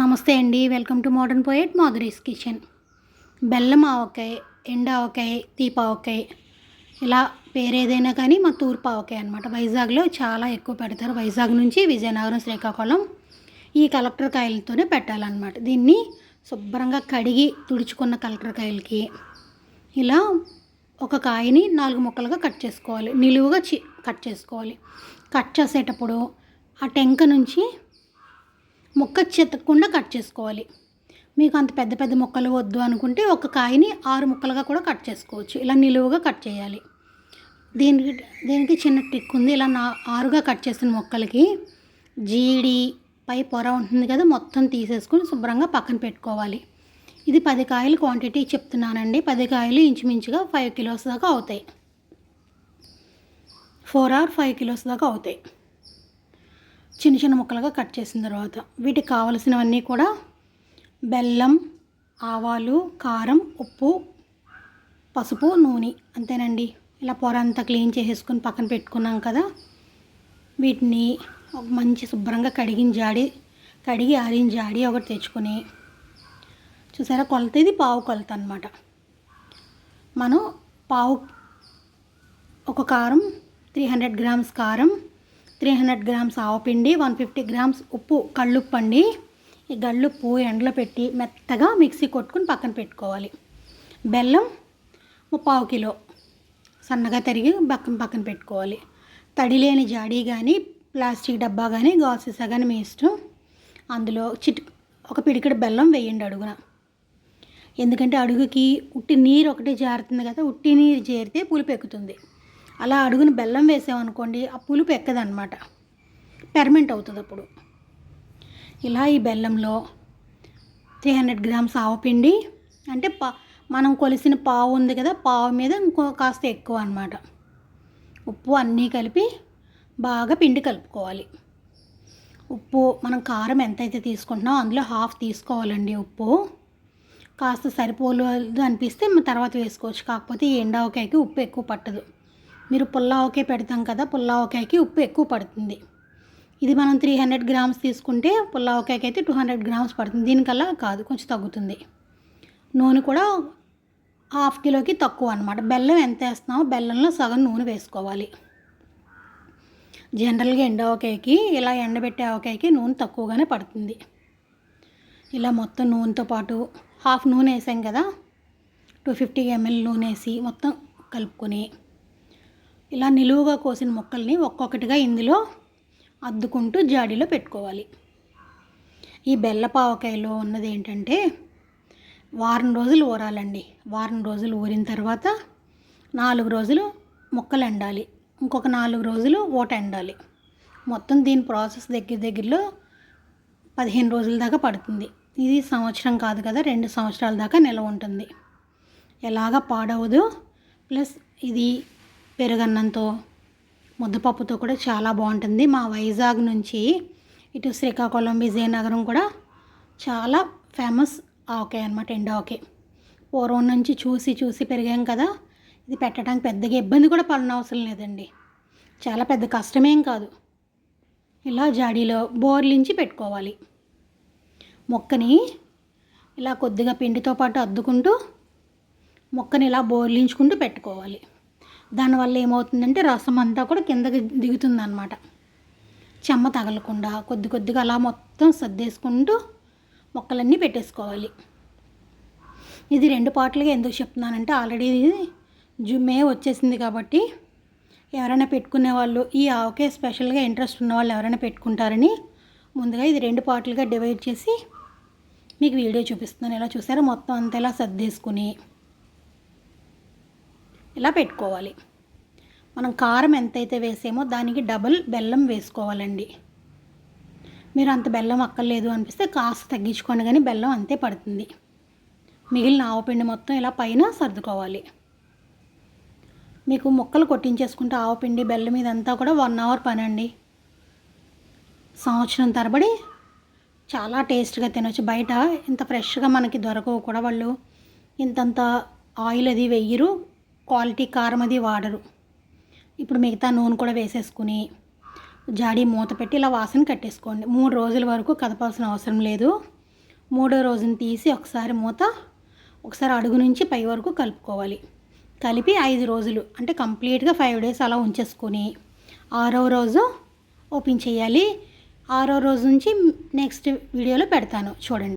నమస్తే అండి. Welcome to modern poet Madhuri's kitchen. బెల్లం ఆవకాయ ఎండ ఆవకాయ తీపావకాయ ఇలా పేరేదైనా కానీ మా తూర్పు ఆవకాయ అనమాట వైజాగ్లో చాలా ఎక్కువ పెడతారు. వైజాగ్ నుంచి విజయనగరం శ్రీకాకుళం ఈ కలెక్టర్ కాయలతోనే పెట్టాలన్నమాట. దీన్ని శుభ్రంగా కడిగి తుడుచుకున్న కలెక్టర్ కాయలకి ఇలా ఒక కాయని నాలుగు ముక్కలుగా కట్ చేసుకోవాలి. నిలువుగా చి కట్ చేసుకోవాలి. కట్ చేసేటప్పుడు ఆ టెంక నుంచి ముక్క చెత్తకుండా కట్ చేసుకోవాలి. మీకు అంత పెద్ద పెద్ద ముక్కలు వద్దు అనుకుంటే ఒక కాయని ఆరు ముక్కలుగా కూడా కట్ చేసుకోవచ్చు. ఇలా నిలువుగా కట్ చేయాలి. దీనికి దీనికి చిన్న టిక్ ఉంది. ఇలా నా ఆరుగా కట్ చేసిన ముక్కలకి జీడి పై పొర ఉంటుంది కదా మొత్తం తీసేసుకుని శుభ్రంగా పక్కన పెట్టుకోవాలి. ఇది పది కాయలు క్వాంటిటీ చెప్తున్నానండి. పది కాయలు ఇంచుమించుగా ఫైవ్ కిలోస్ దాకా అవుతాయి. ఫోర్ ఆర్ ఫైవ్ కిలోస్ దాకా అవుతాయి. చిన్న చిన్న ముక్కలుగా కట్ చేసిన తర్వాత వీటికి కావలసినవన్నీ కూడా బెల్లం ఆవాలు కారం ఉప్పు పసుపు నూనె అంతేనండి. ఇలా పొర అంతా క్లీన్ చేసేసుకొని పక్కన పెట్టుకున్నాం కదా. వీటిని మంచి శుభ్రంగా కడిగిన జాడి కడిగి ఆరిన జాడి ఒకటి తెచ్చుకొని చూసారా? కొలత ఇది పావు కొలత అనమాట మనం పావు ఒక కారం త్రీ హండ్రెడ్ గ్రామ్స్ కారం త్రీ హండ్రెడ్ గ్రామ్స్ ఆవపిండి వన్ ఫిఫ్టీ గ్రామ్స్ ఉప్పు కళ్ళుప్పు అండి. ఈ గళ్ళుప్పు ఎండలో పెట్టి మెత్తగా మిక్సీ కొట్టుకుని పక్కన పెట్టుకోవాలి. బెల్లం పావు కిలో సన్నగా తరిగి పక్కన పక్కన పెట్టుకోవాలి. తడి లేని జాడీ కానీ ప్లాస్టిక్ డబ్బా కానీ గాసెసా కానీ మీ ఇష్టం. అందులో చిట్ ఒక పిడికిడి బెల్లం వేయండి అడుగున. ఎందుకంటే అడుగుకి ఉట్టి నీరు ఒకటే జారుతుంది కదా ఉట్టి నీరు చేరితే పులుపు ఎక్కుతుంది. అలా అడుగున బెల్లం వేసామనుకోండి ఆ పులుపు ఎక్కదనమాట పెర్మెంట్ అవుతుంది అప్పుడు ఇలా ఈ బెల్లంలో త్రీ హండ్రెడ్ గ్రామ్స్ ఆవపిండి అంటే పా మనం కొలిసిన పావు ఉంది కదా పావు మీద ఇంకో కాస్త ఎక్కువ అనమాట ఉప్పు అన్నీ కలిపి బాగా పిండి కలుపుకోవాలి. ఉప్పు మనం కారం ఎంతైతే తీసుకుంటున్నామో అందులో హాఫ్ తీసుకోవాలండి ఉప్పు. కాస్త సరిపోలేదు అనిపిస్తే తర్వాత వేసుకోవచ్చు. కాకపోతే ఎండావకాయకి ఉప్పు ఎక్కువ పట్టదు. మీరు పుల్లావకాయ పెడతాం కదా పుల్లావకాయకి ఉప్పు ఎక్కువ పడుతుంది. ఇది మనం త్రీ హండ్రెడ్ గ్రామ్స్ తీసుకుంటే పుల్లావకాయకి అయితే టూ హండ్రెడ్ గ్రామ్స్ పడుతుంది. దీనికల్లా కాదు కొంచెం తగ్గుతుంది. నూనె కూడా హాఫ్ కిలోకి తక్కువ అనమాట బెల్లం ఎంత వేస్తున్నామో బెల్లంలో సగం నూనె వేసుకోవాలి. జనరల్గా ఎండవకాయకి ఇలా ఎండబెట్టే ఆవకాయకి నూనె తక్కువగానే పడుతుంది. ఇలా మొత్తం నూనెతో పాటు హాఫ్ నూనె వేసాం కదా టూ ఫిఫ్టీ ఎంఎల్ నూనె వేసి మొత్తం కలుపుకొని ఇలా నిలువుగా కోసిన ముక్కల్ని ఒక్కొక్కటిగా ఇందులో అద్దుకుంటూ జాడీలో పెట్టుకోవాలి. ఈ బెల్లపావకాయలో ఉన్నది ఏంటంటే వారం రోజులు ఊరాలండి. వారం రోజులు ఊరిన తర్వాత నాలుగు రోజులు ముక్కలు ఎండాలి. ఇంకొక నాలుగు రోజులు ఓట ఎండాలి. మొత్తం దీని ప్రాసెస్ దగ్గర దగ్గరలో పదిహేను రోజుల దాకా పడుతుంది. ఇది సంవత్సరం కాదు కదా రెండు సంవత్సరాల దాకా నిల్వ ఉంటుంది. ఎలాగ పాడవదు. ప్లస్ ఇది పెరుగన్నంతో ముద్దపప్పుతో కూడా చాలా బాగుంటుంది. మా వైజాగ్ నుంచి ఇటు శ్రీకాకుళం విజయనగరం కూడా చాలా ఫేమస్ ఆవకాయ అనమాట ఎండావకాయ పూర్వం నుంచి చూసి చూసి పెరిగాం కదా ఇది పెట్టడానికి పెద్దగా ఇబ్బంది కూడా పడిన అవసరం లేదండి. చాలా పెద్ద కష్టమేం కాదు. ఇలా జాడీలో బోర్లించి పెట్టుకోవాలి. మొక్కని ఇలా కొద్దిగా పిండితో పాటు అద్దుకుంటూ మొక్కని ఇలా బోర్లించుకుంటూ పెట్టుకోవాలి. దానివల్ల ఏమవుతుందంటే రసం అంతా కూడా కిందకి దిగుతుంది అనమాట చెమ్మ తగలకుండా కొద్ది కొద్దిగా అలా మొత్తం సర్దేసుకుంటూ మొక్కలన్నీ పెట్టేసుకోవాలి. ఇది రెండు పాటలుగా ఎందుకు చెప్తున్నానంటే ఆల్రెడీ జుమ్మే వచ్చేసింది కాబట్టి ఎవరైనా పెట్టుకునే వాళ్ళు ఈ ఆవకే స్పెషల్గా ఇంట్రెస్ట్ ఉన్న వాళ్ళు ఎవరైనా పెట్టుకుంటారని ముందుగా ఇది రెండు పాటలుగా డివైడ్ చేసి మీకు వీడియో చూపిస్తున్నాను. ఇలా చూసారా మొత్తం అంతా ఇలా సర్దేసుకుని ఇలా పెట్టుకోవాలి. మనం కారం ఎంతైతే వేసామో దానికి డబల్ బెల్లం వేసుకోవాలండి. మీరు అంత బెల్లం అక్కర్లేదు అనిపిస్తే కాస్త తగ్గించుకోండి కానీ బెల్లం అంతే పడుతుంది. మిగిలిన ఆవపిండి మొత్తం ఇలా పైన సర్దుకోవాలి. మీకు ముక్కలు కొట్టించేసుకుంటే ఆవపిండి బెల్లం ఇదంతా కూడా వన్ అవర్ పని అండి సంవత్సరం తరబడి చాలా టేస్ట్గా తినొచ్చు. బయట ఇంత ఫ్రెష్గా మనకి దొరకవు కూడా వాళ్ళు. ఇంతంత ఆయిల్ అది వెయ్యరు. క్వాలిటీ కారం అది వాడరు. ఇప్పుడు మిగతా నూనె కూడా వేసేసుకుని జాడీ మూత పెట్టి ఇలా వాసన కట్టేసుకోండి. మూడు రోజుల వరకు కదపాల్సిన అవసరం లేదు. మూడో రోజుని తీసి ఒకసారి మూత ఒకసారి అడుగు నుంచి పై వరకు కలుపుకోవాలి. కలిపి ఐదు రోజులు అంటే కంప్లీట్గా ఫైవ్ డేస్ అలా ఉంచేసుకొని ఆరో రోజు ఓపెన్ చేయాలి. ఆరో రోజు నుంచి నెక్స్ట్ వీడియోలో పెడతాను. చూడండి.